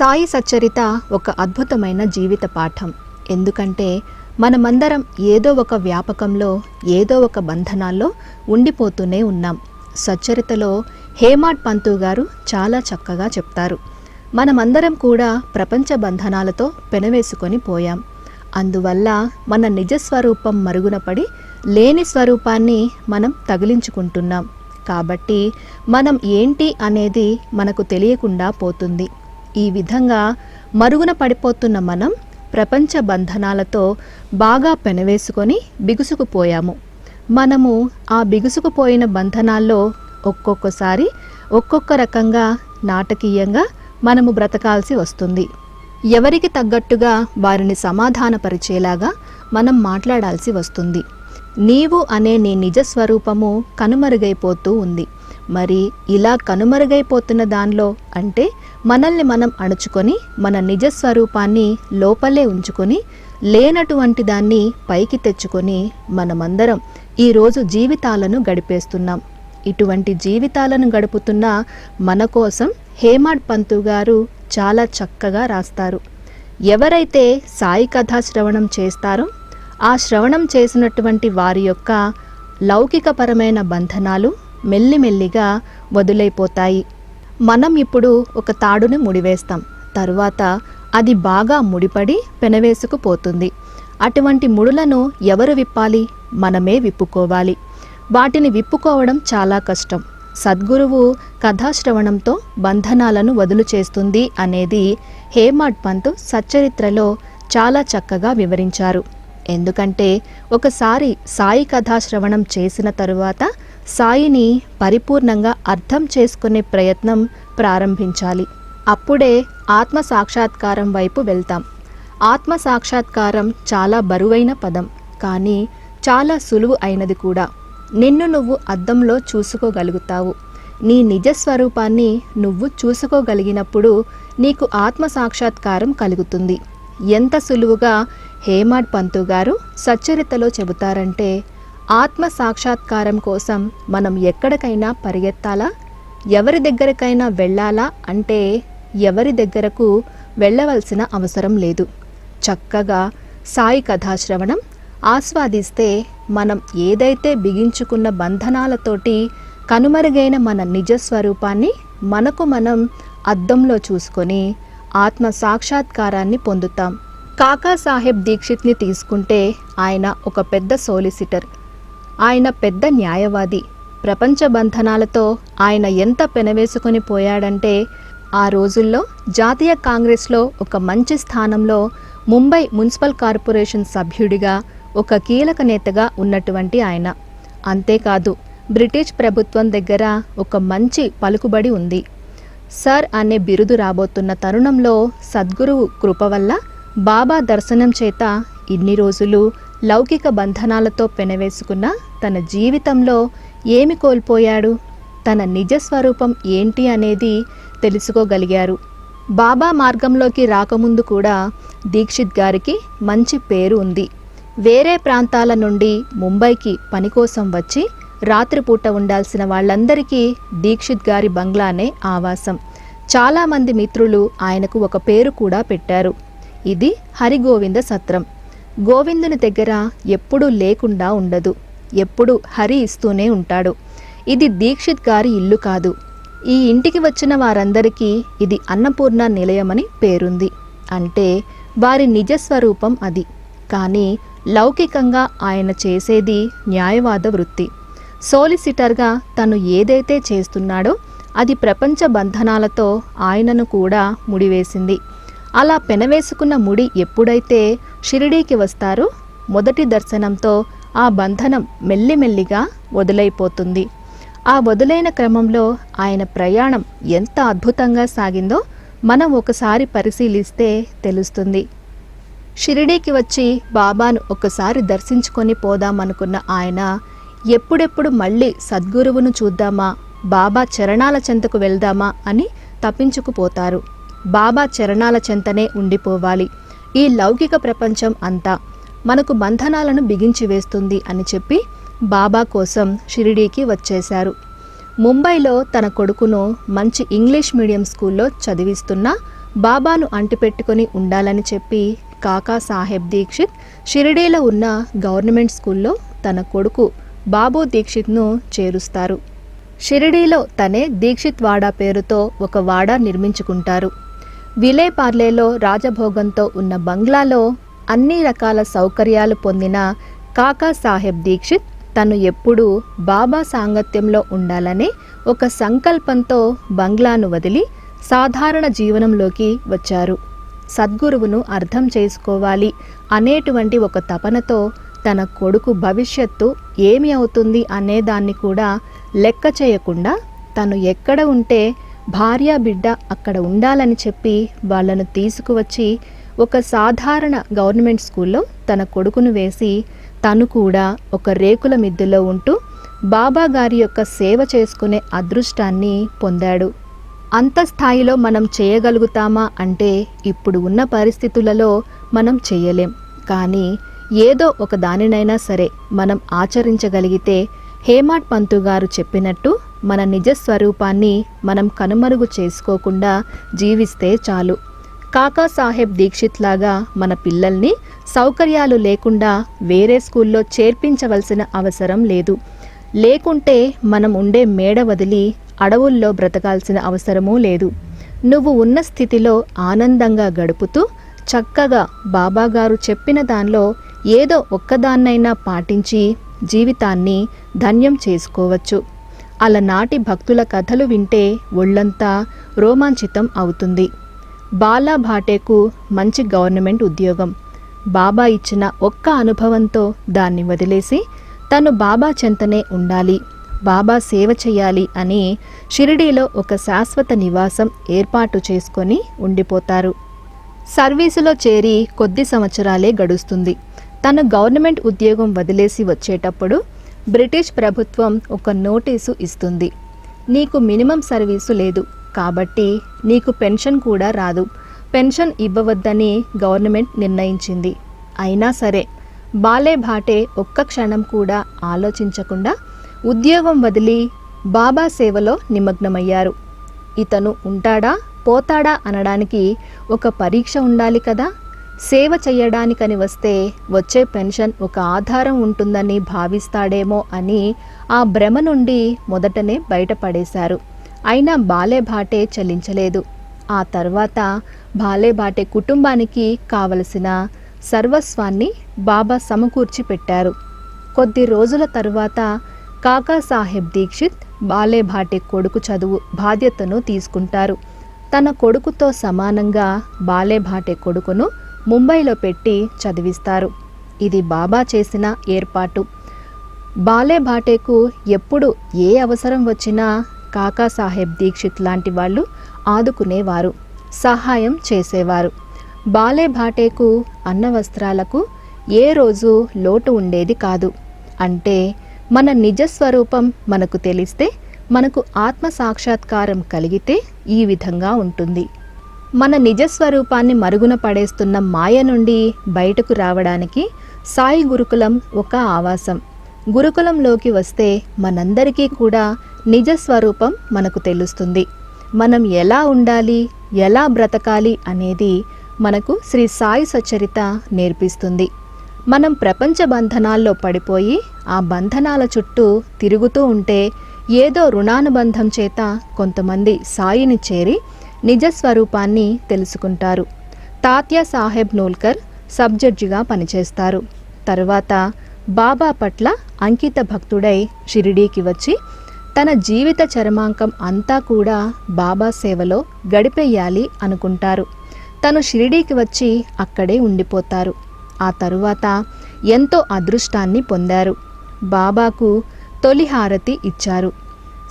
సాయి సచ్చరిత ఒక అద్భుతమైన జీవిత పాఠం. ఎందుకంటే మనమందరం ఏదో ఒక వ్యాపకంలో ఏదో ఒక బంధనాల్లో ఉండిపోతూనే ఉన్నాం. సచ్చరితలో హేమాడ్ పంతు గారు చాలా చక్కగా చెప్తారు. మనమందరం కూడా ప్రపంచ బంధనాలతో పెనవేసుకొని పోయాం. అందువల్ల మన నిజ స్వరూపం మరుగున పడి లేని స్వరూపాన్ని మనం తగిలించుకుంటున్నాం. కాబట్టి మనం ఏంటి అనేది మనకు తెలియకుండా పోతుంది. ఈ విధంగా మరుగున పడిపోతున్న మనం ప్రపంచ బంధనాలతో బాగా పెనవేసుకొని బిగుసుకుపోయాము. మనము ఆ బిగుసుకుపోయిన బంధనాల్లో ఒక్కొక్కసారి ఒక్కొక్క రకంగా నాటకీయంగా మనము బ్రతకాల్సి వస్తుంది. ఎవరికి తగ్గట్టుగా వారిని సమాధానపరిచేలాగా మనం మాట్లాడాల్సి వస్తుంది. నీవు అనే నీ నిజ స్వరూపము కనుమరుగైపోతూ ఉంది. మరి ఇలా కనుమరుగైపోతున్న దానిలో అంటే మనల్ని మనం అణుచుకొని మన నిజ స్వరూపాన్ని లోపలే ఉంచుకొని లేనటువంటి దాన్ని పైకి తెచ్చుకొని మనమందరం ఈరోజు జీవితాలను గడిపేస్తున్నాం. ఇటువంటి జీవితాలను గడుపుతున్న మన కోసం హేమాడ్ పంతు గారు చాలా చక్కగా రాస్తారు. ఎవరైతే సాయి కథా శ్రవణం చేస్తారో ఆ శ్రవణం చేసినటువంటి వారి యొక్క లౌకికపరమైన బంధనాలు మెల్లిమెల్లిగా వదులైపోతాయి. మనం ఇప్పుడు ఒక తాడుని ముడివేస్తాం. తరువాత అది బాగా ముడిపడి పెనవేసుకుపోతుంది. అటువంటి ముడులను ఎవరు విప్పాలి? మనమే విప్పుకోవాలి. వాటిని విప్పుకోవడం చాలా కష్టం. సద్గురువు కథాశ్రవణంతో బంధనాలను వదులు చేస్తుంది అనేది హేమాడ్ పంత్ సచ్చరిత్రలో చాలా చక్కగా వివరించారు. ఎందుకంటే ఒకసారి సాయి కథాశ్రవణం చేసిన తరువాత సాయిని పరిపూర్ణంగా అర్థం చేసుకునే ప్రయత్నం ప్రారంభించాలి. అప్పుడే ఆత్మ సాక్షాత్కారం వైపు వెళ్తాం. ఆత్మ సాక్షాత్కారం చాలా బరువైన పదం కానీ చాలా సులువు అయినది కూడా. నిన్ను నువ్వు అద్దంలో చూసుకోగలుగుతావు. నీ నిజ స్వరూపాన్ని నువ్వు చూసుకోగలిగినప్పుడు నీకు ఆత్మ సాక్షాత్కారం కలుగుతుంది. ఎంత సులువుగా హేమాడ్ పంతు గారు సచ్చరితలో చెబుతారంటే ఆత్మ సాక్షాత్కారం కోసం మనం ఎక్కడికైనా పరిగెత్తాలా? ఎవరి దగ్గరకైనా వెళ్ళాలా? అంటే ఎవరి దగ్గరకు వెళ్ళవలసిన అవసరం లేదు. చక్కగా సాయి కథాశ్రవణం ఆస్వాదిస్తే మనం ఏదైతే బిగించుకున్న బంధనాలతోటి కనుమరుగైన మన నిజ స్వరూపాన్ని మనకు మనం అద్దంలో చూసుకొని ఆత్మ సాక్షాత్కారాన్ని పొందుతాం. కాకా సాహెబ్ దీక్షిత్ని తీసుకుంటే ఆయన ఒక పెద్ద సోలిసిటర్. ఆయన పెద్ద న్యాయవాది. ప్రపంచ బంధనాలతో ఆయన ఎంత పెనవేసుకొని పోయాడంటే ఆ రోజుల్లో జాతీయ కాంగ్రెస్లో ఒక మంచి స్థానంలో ముంబై మున్సిపల్ కార్పొరేషన్ సభ్యుడిగా ఒక కీలక నేతగా ఉన్నటువంటి ఆయన. అంతేకాదు బ్రిటిష్ ప్రభుత్వం దగ్గర ఒక మంచి పలుకుబడి ఉంది. సర్ అనే బిరుదు రాబోతున్న తరుణంలో సద్గురువు కృప వల్ల బాబా దర్శనం చేత ఇన్ని రోజులు లౌకిక బంధనాలతో పెనవేసుకున్న తన జీవితంలో ఏమి కోల్పోయాడు? తన నిజ స్వరూపం ఏంటి అనేది తెలుసుకోగలిగారు. బాబా మార్గంలోకి రాకముందు కూడా దీక్షిత్ గారికి మంచి పేరు ఉంది. వేరే ప్రాంతాల నుండి ముంబైకి పని కోసం వచ్చి రాత్రిపూట ఉండాల్సిన వాళ్ళందరికీ దీక్షిత్ గారి బంగ్లానే ఆవాసం. చాలామంది మిత్రులు ఆయనకు ఒక పేరు కూడా పెట్టారు. ఇది హరిగోవింద సత్రం. గోవిందుని దగ్గర ఎప్పుడూ లేకుండా ఉండదు. ఎప్పుడు హరి ఇస్తూనే ఉంటాడు. ఇది దీక్షిత్ గారి ఇల్లు కాదు. ఈ ఇంటికి వచ్చిన వారందరికీ ఇది అన్నపూర్ణ నిలయమని పేరుంది. అంటే వారి నిజస్వరూపం అది. కానీ లౌకికంగా ఆయన చేసేది న్యాయవాద వృత్తి. సోలిసిటర్గా తను ఏదైతే చేస్తున్నాడో అది ప్రపంచ బంధనాలతో ఆయనను కూడా ముడివేసింది. అలా పెనవేసుకున్న ముడి ఎప్పుడైతే షిరిడీకి వస్తారు. మొదటి దర్శనంతో ఆ బంధనం మెల్లిమెల్లిగా వదులైపోతుంది. ఆ వదులైన క్రమంలో ఆయన ప్రయాణం ఎంత అద్భుతంగా సాగిందో మనం ఒకసారి పరిశీలిస్తే తెలుస్తుంది. షిరిడీకి వచ్చి బాబాను ఒకసారి దర్శించుకొని పోదామనుకున్న ఆయన ఎప్పుడెప్పుడు మళ్ళీ సద్గురువును చూద్దామా బాబా చరణాల చెంతకు వెళ్దామా అని తప్పించుకుపోతారు. బాబా చరణాల చెంతనే ఉండిపోవాలి. ఈ లౌకిక ప్రపంచం అంతా మనకు బంధనాలను బిగించి వేస్తుంది అని చెప్పి బాబా కోసం షిరిడీకి వచ్చేశారు. ముంబైలో తన కొడుకును మంచి ఇంగ్లీష్ మీడియం స్కూల్లో చదివిస్తున్న బాబాను అంటిపెట్టుకొని ఉండాలని చెప్పి కాకా సాహెబ్ దీక్షిత్ షిరిడీలో ఉన్న గవర్నమెంట్ స్కూల్లో తన కొడుకు బాబు దీక్షిత్ను చేరుస్తారు. షిరిడీలో తనే దీక్షిత్ వాడా పేరుతో ఒక వాడా నిర్మించుకుంటారు. విలేపార్లేలో రాజభోగంతో ఉన్న బంగ్లాలో అన్ని రకాల సౌకర్యాలు పొందిన కాకా సాహెబ్ దీక్షిత్ తను ఎప్పుడూ బాబా సాంగత్యంలో ఉండాలనే ఒక సంకల్పంతో బంగ్లాను వదిలి సాధారణ జీవనంలోకి వచ్చారు. సద్గురువును అర్థం చేసుకోవాలి అనేటువంటి ఒక తపనతో తన కొడుకు భవిష్యత్తు ఏమి అవుతుంది అనేదాన్ని కూడా లెక్క చేయకుండా తను ఎక్కడ ఉంటే భార్య బిడ్డ అక్కడ ఉండాలని చెప్పి వాళ్ళను తీసుకువచ్చి ఒక సాధారణ గవర్నమెంట్ స్కూల్లో తన కొడుకును వేసి తను కూడా ఒక రేకుల మిద్దెలో ఉంటూ బాబా గారి యొక్క సేవ చేసుకునే అదృష్టాన్ని పొందాడు. అంత స్థాయిలో మనం చేయగలుగుతామా అంటే ఇప్పుడు ఉన్న పరిస్థితులలో మనం చేయలేం. కానీ ఏదో ఒక దానినైనా సరే మనం ఆచరించగలిగితే హేమాట్ పంతు గారు చెప్పినట్టు మన నిజ స్వరూపాన్ని మనం కనుమరుగు చేసుకోకుండా జీవిస్తే చాలు. కాకా సాహెబ్ దీక్షిత్ లాగా మన పిల్లల్ని సౌకర్యాలు లేకుండా వేరే స్కూల్లో చేర్పించవలసిన అవసరం లేదు. లేకుంటే మనం ఉండే మేడ వదిలి అడవుల్లో బ్రతకాల్సిన అవసరమూ లేదు. నువ్వు ఉన్న స్థితిలో ఆనందంగా గడుపుతూ చక్కగా బాబాగారు చెప్పిన దానిలో ఏదో ఒక్కదాన్నైనా పాటించి జీవితాన్ని ధన్యం చేసుకోవచ్చు. అలనాటి భక్తుల కథలు వింటే ఒళ్ళంతా రోమాంచితం అవుతుంది. బాలా భాటేకు మంచి గవర్నమెంట్ ఉద్యోగం. బాబా ఇచ్చిన ఒక్క అనుభవంతో దాన్ని వదిలేసి తను బాబా చెంతనే ఉండాలి. బాబా సేవ చేయాలి అని షిరిడీలో ఒక శాశ్వత నివాసం ఏర్పాటు చేసుకొని ఉండిపోతారు. సర్వీసులో చేరి కొద్ది సంవత్సరాలే గడుస్తుంది. తను గవర్నమెంట్ ఉద్యోగం వదిలేసి వచ్చేటప్పుడు బ్రిటిష్ ప్రభుత్వం ఒక నోటీసు ఇస్తుంది. నీకు మినిమం సర్వీసు లేదు. కాబట్టి నీకు పెన్షన్ కూడా రాదు. పెన్షన్ ఇవ్వవద్దని గవర్నమెంట్ నిర్ణయించింది. అయినా సరే బాలే భాటే ఒక్క క్షణం కూడా ఆలోచించకుండా ఉద్యోగం వదిలి బాబా సేవలో నిమగ్నమయ్యారు. ఇతను ఉంటాడా పోతాడా అనడానికి ఒక పరీక్ష ఉండాలి కదా? సేవ చేయడానికని వస్తే వచ్చే పెన్షన్ ఒక ఆధారం ఉంటుందని భావిస్తాడేమో అని ఆ భ్రమ నుండి మొదటనే బయటపడేశారు. అయినా బాలేభాటే చెల్లించలేదు. చలించలేదు ఆ తర్వాత బాలేభాటే కుటుంబానికి కావలసిన సర్వస్వాన్ని బాబా సమకూర్చి పెట్టారు. కొద్ది రోజుల తర్వాత కాకా సాహెబ్ దీక్షిత్ బాలేభాటే కొడుకు చదువు బాధ్యతను తీసుకుంటారు. తన కొడుకుతో సమానంగా బాలేభాటే కొడుకును ముంబైలో పెట్టి చదివిస్తారు. ఇది బాబా చేసిన ఏర్పాటు. బాలే భాటేకు ఎప్పుడు ఏ అవసరం వచ్చినా కాకా సాహెబ్ దీక్షిత్ లాంటి వాళ్ళు ఆదుకునేవారు సహాయం చేసేవారు. బాలే భాటేకు అన్న వస్త్రాలకు ఏ రోజు లోటు ఉండేది కాదు. అంటే మన నిజ స్వరూపం మనకు తెలిస్తే మనకు ఆత్మ సాక్షాత్కారం కలిగితే ఈ విధంగా ఉంటుంది. మన నిజ స్వరూపాన్ని మరుగున పడేస్తున్న మాయ నుండి బయటకు రావడానికి సాయి గురుకులం ఒక ఆవాసం. గురుకులంలోకి వస్తే మనందరికీ కూడా నిజ స్వరూపం మనకు తెలుస్తుంది. మనం ఎలా ఉండాలి ఎలా బ్రతకాలి అనేది మనకు శ్రీ సాయి సచరిత నేర్పిస్తుంది. మనం ప్రపంచ బంధనాల్లో పడిపోయి ఆ బంధనాల చుట్టూ తిరుగుతూ ఉంటే ఏదో రుణానుబంధం చేత కొంతమంది సాయిని చేరి నిజ స్వరూపాన్ని తెలుసుకుంటారు. తాత్య సాహెబ్ నూల్కర్ సబ్ జడ్జిగా పనిచేస్తారు. తర్వాత బాబా పట్ల అంకిత భక్తుడై షిరిడీకి వచ్చి తన జీవిత చరమాంకం అంతా కూడా బాబా సేవలో గడిపేయాలి అనుకుంటారు. తను షిరిడీకి వచ్చి అక్కడే ఉండిపోతారు. ఆ తరువాత ఎంతో అదృష్టాన్ని పొందారు. బాబాకు తొలి హారతి ఇచ్చారు.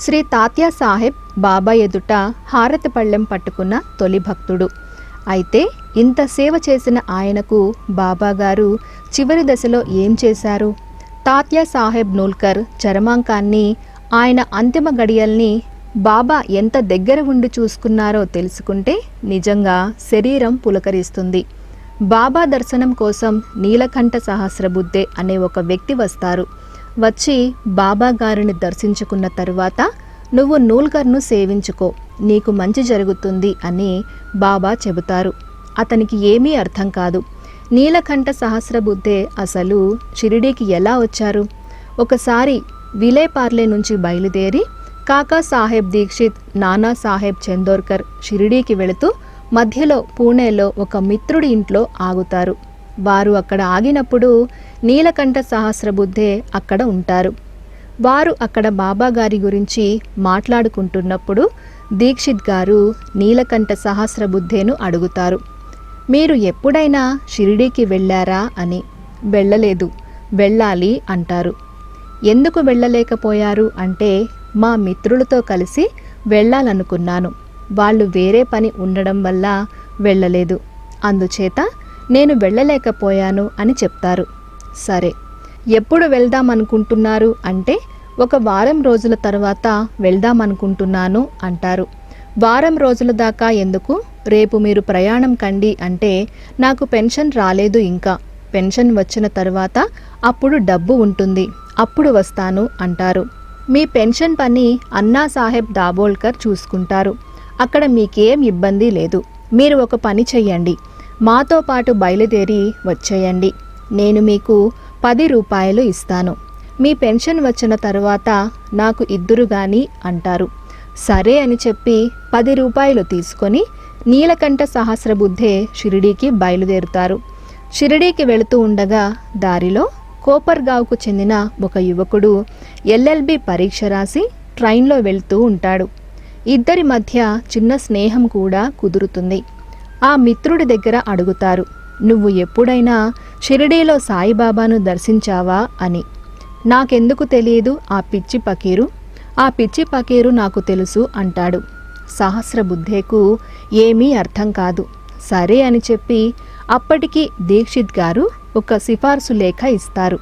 శ్రీ తాత్యా సాహెబ్ బాబా ఎదుట హారతి పళ్ళెం పట్టుకున్న తొలి భక్తుడు. అయితే ఇంత సేవ చేసిన ఆయనకు బాబా గారు చివరి దశలో ఏం చేశారు? తాత్యా సాహెబ్ నూల్కర్ చరమాంకాన్ని ఆయన అంతిమ గడియల్ని బాబా ఎంత దగ్గర ఉండి చూసుకున్నారో తెలుసుకుంటే నిజంగా శరీరం పులకరిస్తుంది. బాబా దర్శనం కోసం నీలకంఠ సహస్రబుద్ధే అనే ఒక వ్యక్తి వస్తారు. వచ్చి బాబా గారిని దర్శించుకున్న తరువాత నువ్వు నూల్కర్ను సేవించుకో నీకు మంచి జరుగుతుంది అని బాబా చెబుతారు. అతనికి ఏమీ అర్థం కాదు. నీలకంఠ సహస్రబుద్ధే అసలు షిరిడీకి ఎలా వచ్చారు? ఒకసారి విలేపార్లే నుంచి బయలుదేరి కాకా సాహెబ్ దీక్షిత్ నానా సాహెబ్ చందోర్కర్ షిరిడీకి వెళుతూ మధ్యలో పూణేలో ఒక మిత్రుడి ఇంట్లో ఆగుతారు. వారు అక్కడ ఆగినప్పుడు నీలకంఠ సహస్రబుద్ధే అక్కడ ఉంటారు. వారు అక్కడ బాబాగారి గురించి మాట్లాడుకుంటున్నప్పుడు దీక్షిత్ గారు నీలకంఠ సహస్రబుద్ధేను అడుగుతారు. మీరు ఎప్పుడైనా షిరిడీకి వెళ్ళారా అని. వెళ్ళలేదు. వెళ్ళాలి అంటారు. ఎందుకు వెళ్ళలేకపోయారు అంటే మా మిత్రులతో కలిసి వెళ్ళాలనుకున్నాను. వాళ్ళు వేరే పని ఉండడం వల్ల వెళ్ళలేదు. అందుచేత నేను వెళ్ళలేకపోయాను అని చెప్తారు. సరే ఎప్పుడు వెళ్దామనుకుంటున్నారు అంటే ఒక వారం రోజుల తర్వాత వెళ్దామనుకుంటున్నాను అంటారు. వారం రోజుల దాకా ఎందుకు? రేపు మీరు ప్రయాణం కండి అంటే నాకు పెన్షన్ రాలేదు ఇంకా. పెన్షన్ వచ్చిన తర్వాత అప్పుడు డబ్బు ఉంటుంది అప్పుడు వస్తాను అంటారు. మీ పెన్షన్ పని అన్నా సాహెబ్ దాబోల్కర్ చూసుకుంటారు. అక్కడ మీకేం ఇబ్బంది లేదు. మీరు ఒక పని చెయ్యండి. మాతో పాటు బయలుదేరి వచ్చేయండి. నేను మీకు పది రూపాయలు ఇస్తాను. మీ పెన్షన్ వచ్చిన తర్వాత నాకు ఇద్దరు గాని అంటారు. సరే అని చెప్పి పది రూపాయలు తీసుకొని నీలకంఠ సహస్రబుద్ధే షిరిడీకి బయలుదేరుతారు. షిరిడీకి వెళుతూ ఉండగా దారిలో కోపర్గావ్కు చెందిన ఒక యువకుడు ఎల్ఎల్బి పరీక్ష రాసి ట్రైన్లో వెళ్తూ ఉంటాడు. ఇద్దరి మధ్య చిన్న స్నేహం కూడా కుదురుతుంది. ఆ మిత్రుడి దగ్గర అడుగుతారు నువ్వు ఎప్పుడైనా షిరిడీలో సాయిబాబాను దర్శించావా అని. నాకెందుకు తెలియదు ఆ పిచ్చి పకీరు? ఆ పిచ్చి పకీరు నాకు తెలుసు అంటాడు. సహస్రబుద్ధేకు ఏమీ అర్థం కాదు. సరే అని చెప్పి అప్పటికి దీక్షిత్ గారు ఒక సిఫార్సు లేఖ ఇస్తారు.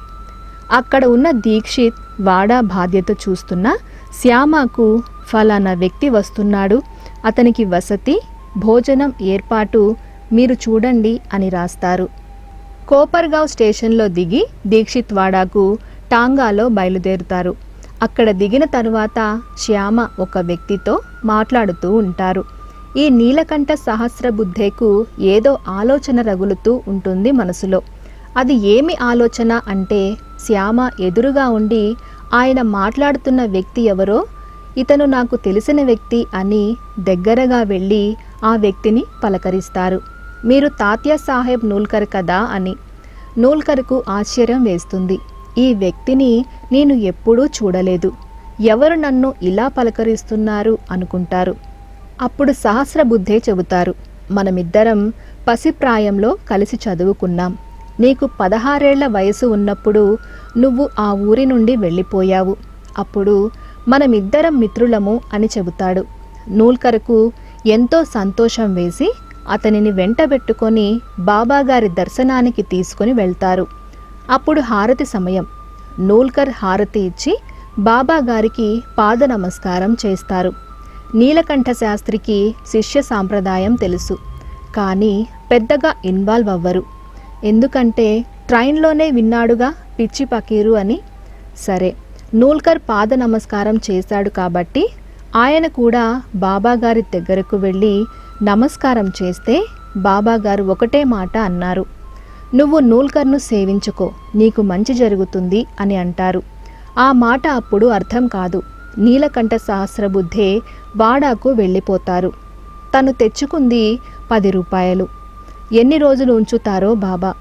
అక్కడ ఉన్న దీక్షిత్ వాడా బాధ్యత చూస్తున్న శ్యామకు ఫలానా వ్యక్తి వస్తున్నాడు. అతనికి వసతి భోజనం ఏర్పాటు మీరు చూడండి అని రాస్తారు. కోపర్గావ్ స్టేషన్లో దిగి దీక్షిత్ వాడాకు టాంగాలో బయలుదేరుతారు. అక్కడ దిగిన తరువాత శ్యామ ఒక వ్యక్తితో మాట్లాడుతూ ఉంటారు. ఈ నీలకంఠ సహస్రబుద్ధేకు ఏదో ఆలోచన రగులుతూ ఉంటుంది మనసులో. అది ఏమి ఆలోచన అంటే శ్యామ ఎదురుగా ఉండి ఆయన మాట్లాడుతున్న వ్యక్తి ఎవరో ఇతను నాకు తెలిసిన వ్యక్తి అని దగ్గరగా వెళ్ళి ఆ వ్యక్తిని పలకరిస్తారు. మీరు తాత్యా సాహెబ్ నూల్కర్ కదా అని. నూల్కర్కు ఆశ్చర్యం వేస్తుంది. ఈ వ్యక్తిని నేను ఎప్పుడూ చూడలేదు. ఎవరు నన్ను ఇలా పలకరిస్తున్నారు అనుకుంటారు. అప్పుడు సహస్రబుద్ధే చెబుతారు. మనమిద్దరం పసిప్రాయంలో కలిసి చదువుకున్నాం. నీకు పదహారేళ్ళ వయసు ఉన్నప్పుడు నువ్వు ఆ ఊరి నుండి వెళ్ళిపోయావు. అప్పుడు మనమిద్దరం మిత్రులము అని చెబుతాడు. నూల్కర్కు ఎంతో సంతోషం వేసి అతనిని వెంటబెట్టుకొని బాబాగారి దర్శనానికి తీసుకుని వెళ్తారు. అప్పుడు హారతి సమయం. నూల్కర్ హారతి ఇచ్చి బాబాగారికి పాద నమస్కారం చేస్తారు. నీలకంఠ శాస్త్రికి శిష్య సాంప్రదాయం తెలుసు. కానీ పెద్దగా ఇన్వాల్వ్ అవ్వరు. ఎందుకంటే ట్రైన్లోనే విన్నాడుగా పిచ్చి పకీరు అని. సరే నూల్కర్ పాద నమస్కారం చేశాడు కాబట్టి ఆయన కూడా బాబాగారి దగ్గరకు వెళ్ళి నమస్కారం చేస్తే బాబాగారు ఒకటే మాట అన్నారు. నువ్వు నూల్కర్ను సేవించుకో నీకు మంచి జరుగుతుంది అని అంటారు. ఆ మాట అప్పుడు అర్థం కాదు. నీలకంఠ సహస్రబుద్ధే వాడాకు వెళ్ళిపోతారు. తను తెచ్చుకుంది పది రూపాయలు. ఎన్ని రోజులు ఉంచుతారో బాబా?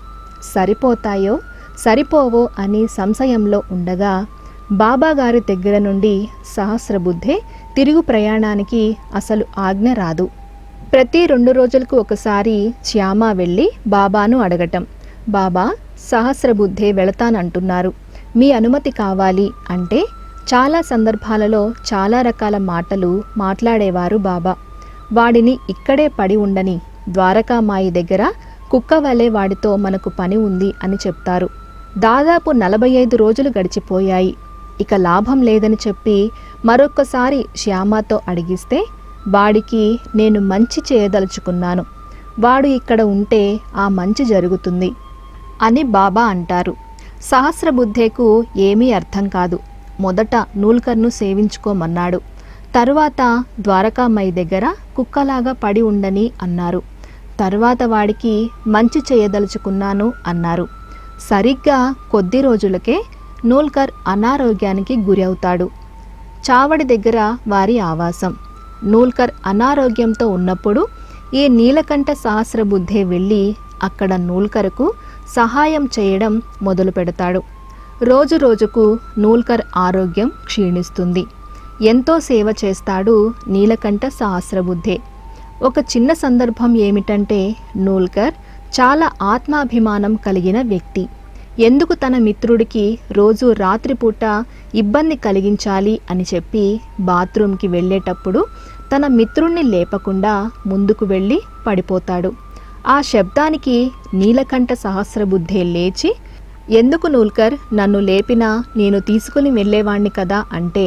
సరిపోతాయో? సరిపోవో? అని సంశయంలో ఉండగా బాబాగారి దగ్గర నుండి సహస్రబుద్ధే తిరుగు ప్రయాణానికి అసలు ఆజ్ఞ రాదు. ప్రతి రెండు రోజులకు ఒకసారి శ్యామ వెళ్ళి బాబాను అడగటం. బాబా సహస్రబుద్ధే వెళతానంటున్నారు. మీ అనుమతి కావాలి అంటే చాలా సందర్భాలలో చాలా రకాల మాటలు మాట్లాడేవారు బాబా. వాడిని ఇక్కడే పడి ఉండని ద్వారకామాయి దగ్గర కుక్క వలె వాడితో మనకు పని ఉంది అని చెప్తారు. దాదాపు నలభై ఐదు రోజులు గడిచిపోయాయి. ఇక లాభం లేదని చెప్పి మరొక్కసారి శ్యామతో అడిగిస్తే వాడికి నేను మంచి చేయదలుచుకున్నాను. వాడు ఇక్కడ ఉంటే ఆ మంచి జరుగుతుంది అని బాబా అంటారు. సహస్రబుద్ధేకు ఏమీ అర్థం కాదు. మొదట నూల్కర్ను సేవించుకోమన్నాడు. తరువాత ద్వారకామయ్య దగ్గర కుక్కలాగా పడి ఉండని అన్నారు. తర్వాత వాడికి మంచి చేయదలుచుకున్నాను అన్నారు. సరిగ్గా కొద్ది రోజులకే నూల్కర్ అనారోగ్యానికి గురి అవుతాడు చావడి దగ్గర వారి ఆవాసం. నూల్కర్ అనారోగ్యంతో ఉన్నప్పుడు ఈ నీలకంఠ సహస్రబుద్ధే వెళ్ళి అక్కడ నూల్కర్కు సహాయం చేయడం మొదలు పెడతాడు. రోజు రోజుకు నూల్కర్ ఆరోగ్యం క్షీణిస్తుంది. ఎంతో సేవ చేస్తాడు నీలకంఠ సహస్రబుద్ధే. ఒక చిన్న సందర్భం ఏమిటంటే నూల్కర్ చాలా ఆత్మాభిమానం కలిగిన వ్యక్తి. ఎందుకు తన మిత్రుడికి రోజు రాత్రిపూట ఇబ్బంది కలిగించాలి అని చెప్పి బాత్రూంకి వెళ్ళేటప్పుడు తన మిత్రుణ్ణి లేపకుండా ముందుకు వెళ్ళి పడిపోతాడు. ఆ శబ్దానికి నీలకంఠ సహస్రబుద్ధే లేచి ఎందుకు నూల్కర్ నన్ను లేపినా నేను తీసుకుని వెళ్ళేవాణ్ణి కదా అంటే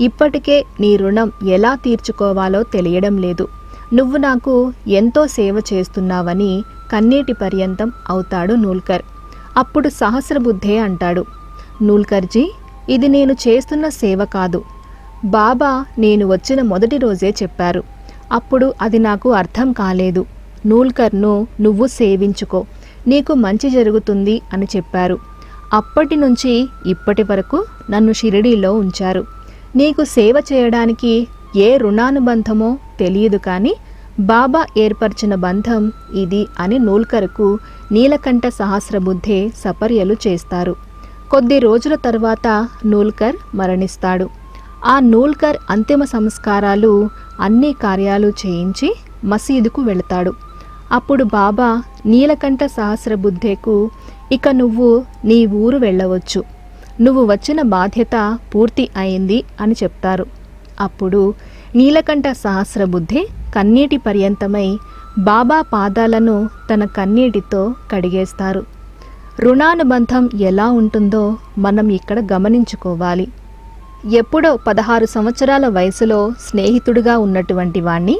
ఇప్పటికే నీ రుణం ఎలా తీర్చుకోవాలో తెలియడం లేదు. నువ్వు నాకు ఎంతో సేవ చేస్తున్నావని కన్నీటి పర్యంతం అవుతాడు నూల్కర్. అప్పుడు సహస్రబుద్ధే అంటాడు. నూల్కర్జీ ఇది నేను చేస్తున్న సేవ కాదు. బాబా నేను వచ్చిన మొదటి రోజే చెప్పారు. అప్పుడు అది నాకు అర్థం కాలేదు. నూల్కర్ను నువ్వు సేవించుకో. నీకు మంచి జరుగుతుంది అని చెప్పారు. అప్పటి నుంచి ఇప్పటి వరకు నన్ను షిరిడీలో ఉంచారు. నీకు సేవ చేయడానికి ఏ రుణానుబంధమో తెలియదు కానీ బాబా ఏర్పరిచిన బంధం ఇది అని నూల్కర్కు నీలకంఠ సహస్రబుద్ధే సపర్యలు చేస్తారు. కొద్ది రోజుల తర్వాత నూల్కర్ మరణిస్తాడు. ఆ నూల్కర్ అంతిమ సంస్కారాలు అన్ని కార్యాలు చేయించి మసీదుకు వెళతాడు. అప్పుడు బాబా నీలకంఠ సహస్రబుద్ధేకు ఇక నువ్వు నీ ఊరు వెళ్ళవచ్చు. నువ్వు వచ్చిన బాధ్యత పూర్తి అయింది అని చెప్తారు. అప్పుడు నీలకంఠ సహస్రబుద్ధి కన్నీటి పర్యంతమై బాబా పాదాలను తన కన్నీటితో కడిగేస్తారు. రుణానుబంధం ఎలా ఉంటుందో మనం ఇక్కడ గమనించుకోవాలి. ఎప్పుడో పదహారు సంవత్సరాల వయసులో స్నేహితుడిగా ఉన్నటువంటి వాణ్ణి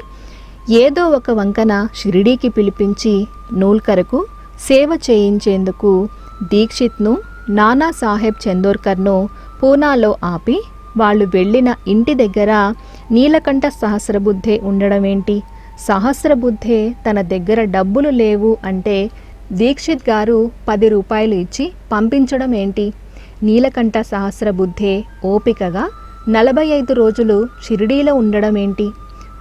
ఏదో ఒక వంకన షిరిడీకి పిలిపించి నూల్కరకు సేవ చేయించేందుకు దీక్షిత్ను నానా సాహెబ్ చందోర్కర్ను పూనాలో ఆపి వాళ్ళు వెళ్ళిన ఇంటి దగ్గర నీలకంఠ సహస్రబుద్ధే ఉండడమేంటి? సహస్రబుద్ధే తన దగ్గర డబ్బులు లేవు అంటే దీక్షిత్ గారు పది రూపాయలు ఇచ్చి పంపించడం ఏంటి నీలకంఠ సహస్రబుద్ధే ఓపికగా నలభై ఐదు రోజులు షిరిడీలో ఉండడం ఏంటి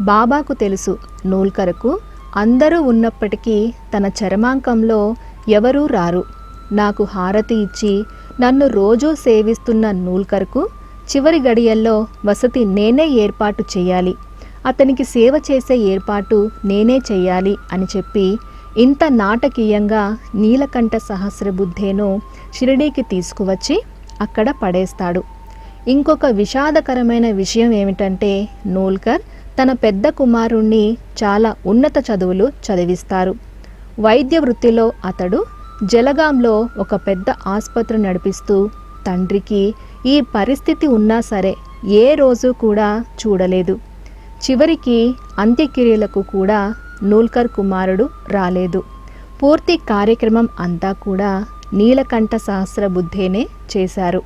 బాబాకు తెలుసు నూల్కరకు అందరూ ఉన్నప్పటికీ తన చరమాంకంలో ఎవరూ రారు. నాకు హారతి ఇచ్చి నన్ను రోజూ సేవిస్తున్న నూల్కర్కు చివరి గడియల్లో వసతి నేనే ఏర్పాటు చేయాలి. అతనికి సేవ చేసే ఏర్పాటు నేనే చెయ్యాలి అని చెప్పి ఇంత నాటకీయంగా నీలకంఠ సహస్రబుద్ధేను షిరిడీకి తీసుకువచ్చి అక్కడ పడేస్తాడు. ఇంకొక విషాదకరమైన విషయం ఏమిటంటే నూల్కర్ తన పెద్ద కుమారుణ్ణి చాలా ఉన్నత చదువులు చదివిస్తారు. వైద్య వృత్తిలో అతడు జలగాంలో ఒక పెద్ద ఆసుపత్రి నడిపిస్తూ తండ్రికి ఈ పరిస్థితి ఉన్నా సరే ఏ రోజు కూడా చూడలేదు. చివరికి అంత్యక్రియలకు కూడా నూల్కర్ కుమారుడు రాలేదు. పూర్తి కార్యక్రమం అంతా కూడా నీలకంఠ సహస్ర బుద్ధేనే చేశారు.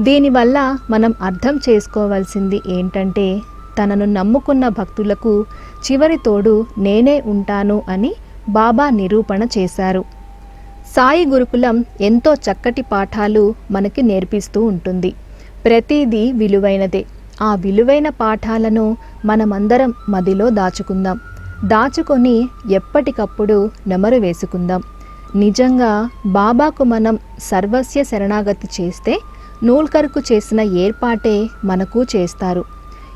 దీనివల్ల మనం అర్థం చేసుకోవాల్సింది ఏంటంటే తనను నమ్ముకున్న భక్తులకు చివరి తోడు నేనే ఉంటాను అని బాబా నిరూపణ చేశారు. సాయి గురుకులం ఎంతో చక్కటి పాఠాలు మనకి నేర్పిస్తూ ఉంటుంది. ప్రతిదీ విలువైనదే. ఆ విలువైన పాఠాలను మనమందరం మదిలో దాచుకుందాం. దాచుకొని ఎప్పటికప్పుడు నెమరు వేసుకుందాం. నిజంగా బాబాకు మనం సర్వస్య శరణాగతి చేస్తే నూల్కర్కు చేసిన ఏర్పాటే మనకు చేస్తారు.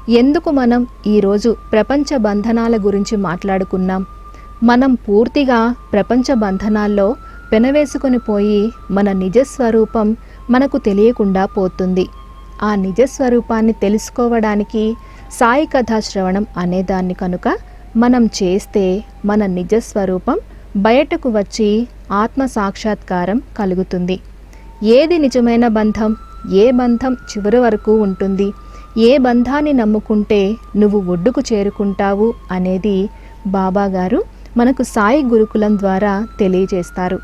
ఎందుకు మనం ఈరోజు ప్రపంచ బంధనాల గురించి మాట్లాడుకున్నాం? మనం పూర్తిగా ప్రపంచ బంధనాల్లో పెనవేసుకొని పోయి మన నిజస్వరూపం మనకు తెలియకుండా పోతుంది. ఆ నిజస్వరూపాన్ని తెలుసుకోవడానికి సాయి కథా శ్రవణం అనేదాన్ని కనుక మనం చేస్తే మన నిజస్వరూపం బయటకు వచ్చి ఆత్మ సాక్షాత్కారం కలుగుతుంది. ఏది నిజమైన బంధం ఏ బంధం చివరి వరకు ఉంటుంది ఏ బంధాన్ని నమ్ముకుంటే నువ్వు ఒడ్డుకు చేరుకుంటావు అనేది బాబాగారు మనకు సాయి గురుకులం ద్వారా తెలియజేస్తారు.